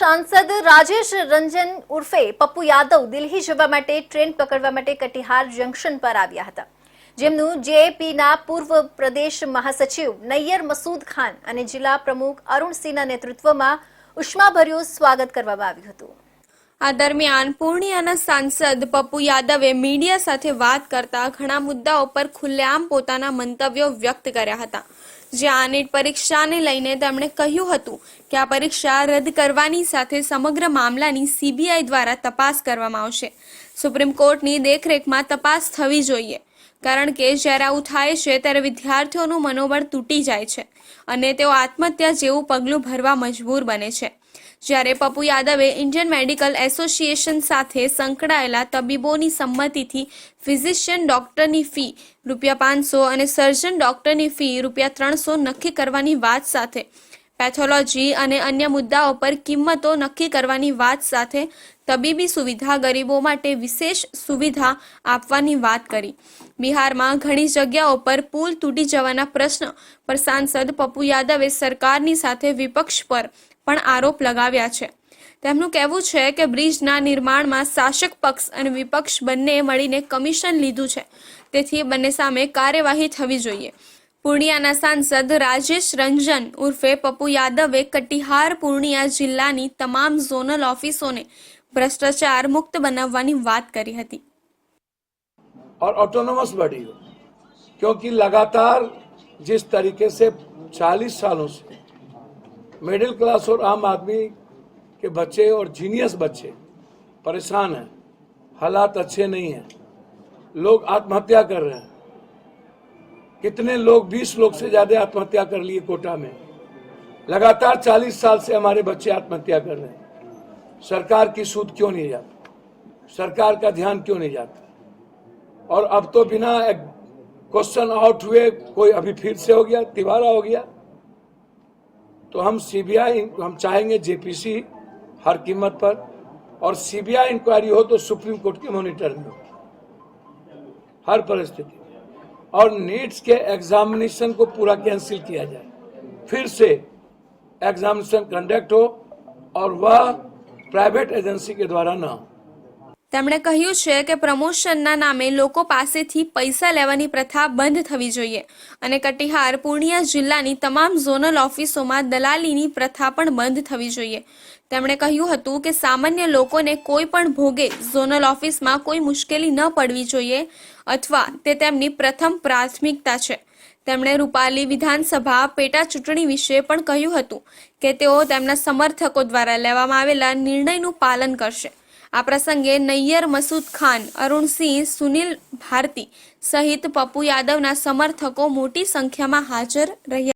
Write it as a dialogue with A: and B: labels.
A: સાંસદ રાજેશ રંજન ઉર્ફે પપ્પુ યાદવ દિલ્હી જવા માટે ટ્રેન પકડવા માટે કટિહાર જંકશન પર આવ્યા હતા. જેમનું જેએપીના પૂર્વ પ્રદેશ મહાસચિવ નૈયર મસૂદ ખાન અને જિલ્લા પ્રમુખ અરુણસિંહના નેતૃત્વમાં ઉષ્માભર્યું સ્વાગત કરવામાં આવ્યું હતું.
B: આ દરમિયાન પૂર્ણિયાના સાંસદ પપ્પુ યાદવે મીડિયા સાથે વાત કરતા ઘણા મુદ્દાઓ પર ખુલ્લેઆમ પોતાના મંતવ્યો વ્યક્ત કર્યા હતા. જ્યાં નીટ પરીક્ષાને લઈને તેમણે કહ્યું હતું કે આ પરીક્ષા રદ કરવાની સાથે સમગ્ર મામલાની સીબીઆઈ દ્વારા તપાસ કરવામાં આવશે. સુપ્રીમ કોર્ટની દેખરેખમાં તપાસ થવી જોઈએ. કારણ કે જ્યારે આવું થાય છે, ત્યારે વિદ્યાર્થીઓનું મનોબળ તૂટી જાય છે અને તેઓ આત્મહત્યા જેવું પગલું ભરવા મજબૂર બને છે. જ્યારે પપ્પુ યાદવે ઇન્ડિયન મેડિકલ એસોસિએશન સાથે સંકળાયેલા તબીબોની સંમતિથી ફિઝિશિયન ડોક્ટરની ફી રૂપિયા પાંચસો અને સર્જન ડોક્ટરની ફી રૂપિયા ત્રણસો નક્કી કરવાની વાત સાથે પેથોલોજી અને અન્ય મુદ્દાઓ પર કિંમતો નક્કી કરવાની વાત સાથે તબીબી સુવિધા ગરીબો માટે વિશેષ સુવિધા આપવાની વાત કરી. બિહારમાં ઘણી જગ્યાઓ પર પુલ તૂટી જવાના પ્રશ્ન. પર સાંસદ પપ્પુ યાદવે સરકારની સાથે વિપક્ષ પર પણ આરોપ લગાવ્યા છે. તેમનું કહેવું છે કે બ્રિજના નિર્માણમાં શાસક પક્ષ અને વિપક્ષ બંને મળીને કમિશન લીધું છે. તેથી બંને સામે કાર્યવાહી થવી જોઈએ. પૂર્ણિયાના સાંસદ રાજેશ રંજન ઉર્ફે પપ્પુ યાદવે કટિહાર પૂર્ણિયા જિલ્લાની તમામ ઝોનલ ઓફિસોને ભ્રષ્ટાચાર મુક્ત બનાવવાની વાત કરી હતી
C: और ऑटोनोमस बॉडी हो क्योंकि लगातार जिस तरीके से 40 सालों से मिडिल क्लास और आम आदमी के बच्चे और जीनियस बच्चे परेशान हैं हालात अच्छे नहीं हैं लोग आत्महत्या कर रहे हैं कितने लोग 20 लोग से ज़्यादा आत्महत्या कर लिए कोटा में? लगातार 40 साल से हमारे बच्चे आत्महत्या कर रहे हैं। सरकार की सूद क्यों नहीं जाती? सरकार का ध्यान क्यों नहीं जाता? और अब तो बिना क्वेश्चन आउट हुए कोई अभी फिर से हो गया, तिवारा हो गया। तो हम सीबीआई हम चाहेंगे जेपीसी हर कीमत पर। और सीबीआई इंक्वायरी हो तो सुप्रीम कोर्ट के मॉनिटर में हो हर परिस्थिति। और नीट्स के एग्जामिनेशन को पूरा कैंसिल किया जाए फिर से एग्जामिनेशन कंडक्ट हो और वह प्राइवेट एजेंसी के द्वारा ना हो
B: તેમણે કહ્યું છે કે પ્રમોશનના નામે લોકો પાસેથી પૈસા લેવાની પ્રથા બંધ થવી જોઈએ અને કટિહાર, પૂર્ણિયા જિલ્લાની તમામ ઝોનલ ઓફિસોમાં દલાલીની પ્રથા પણ બંધ થવી જોઈએ. તેમણે કહ્યું હતું કે સામાન્ય લોકોને કોઈ પણ ભોગે ઝોનલ ઓફિસમાં કોઈ મુશ્કેલી ન પડવી જોઈએ અથવા તે તેમની પ્રથમ પ્રાથમિકતા છે. તેમણે રૂપાલી વિધાનસભા પેટા ચૂંટણી વિશે પણ કહ્યું હતું કે તેઓ તેમના સમર્થકો દ્વારા લેવામાં આવેલા નિર્ણયનું પાલન કરશે. આ પ્રસંગે નૈયર મસૂદ ખાન, અરુણસિંહ, સુનિલ ભારતી સહિત પપ્પુ યાદવના સમર્થકો મોટી સંખ્યામાં હાજર રહ્યા.